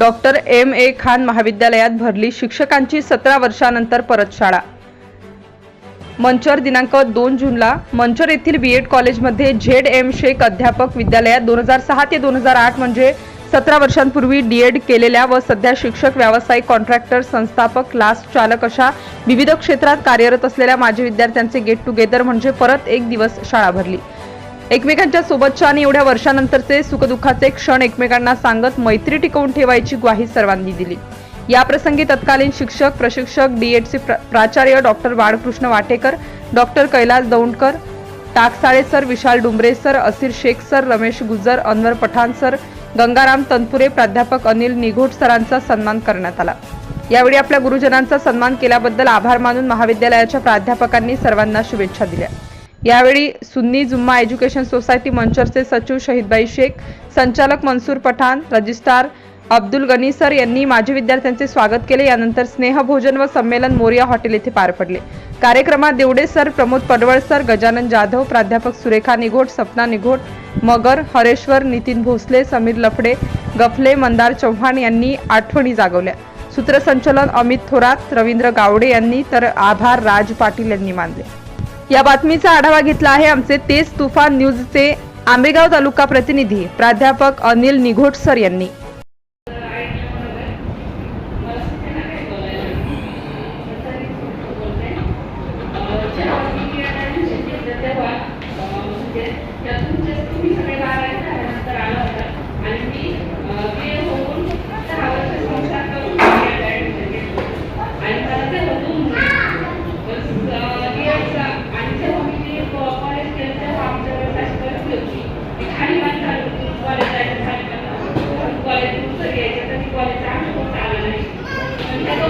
Doctor M A Khan महाविद्यालयात भरली शिक्षकांची सतरा वर्षानंतर परत शाळा. मंचर दिनांक दोन जूनला मंचर येथील बी एड कॉलेजमध्ये झेड एम शेख अध्यापक विद्यालयात दोन हजार सहा ते दोन हजार आठ म्हणजे सतरा वर्षांपूर्वी डी एड केलेल्या व सध्या शिक्षक व्यावसायिक कॉन्ट्रॅक्टर संस्थापक क्लास चालक अशा विविध क्षेत्रात कार्यरत असलेल्या माजी विद्यार्थ्यांचे गेट टुगेदर म्हणजे परत एक दिवस शाळा भरली. एकमेकांच्या सोबतच्या आणि एवढ्या वर्षानंतरचे सुखदुःखाचे क्षण एकमेकांना सांगत मैत्री टिकवून ठेवायची ग्वाही सर्वांनी दिली. या प्रसंगी तत्कालीन शिक्षक प्रशिक्षक डीएडचे प्र प्राचार्य doctor Balkrishna Watekar doctor Kailas Daundkar Taksale sir Vishal Dumbare sir Asir Shaikh sir Ramesh Gujar Anwar Pathan sir Gangaram Tanpure प्राध्यापक अनिल निघोट सरांचा सन्मान करण्यात आला. यावेळी आपल्या गुरुजनांचा सन्मान केल्याबद्दल आभार मानून महाविद्यालयाच्या प्राध्यापकांनी सर्वांना शुभेच्छा दिल्या. यावेळी सुन्नी जुम्मा एज्युकेशन सोसायटी मंचरचे सचिव शहीदबाई शेख संचालक मनसूर पठाण रजिस्ट्रार अब्दुल गनी सर यांनी माजी विद्यार्थ्यांचे स्वागत केले. यानंतर स्नेहभोजन व संमेलन मोरिया हॉटेल येथे पार पडले. कार्यक्रमात देवडे सर प्रमोद पडवळ सर गजानन जाधव प्राध्यापक सुरेखा निघोट सपना निघोट मगर हरेश्वर नितीन भोसले समीर लफडे गफले मंदार चव्हाण यांनी आठवणी जागवल्या. सूत्रसंचलन अमित थोरात रवींद्र गावडे यांनी तर आभार राज पाटील यांनी मानले. या बातमीचा आढावा घेतला आहे आमचे तेज तुफान न्यूजचे आंबेगाव तालुका प्रतिनिधी प्राध्यापक अनिल निघोट सर यांनी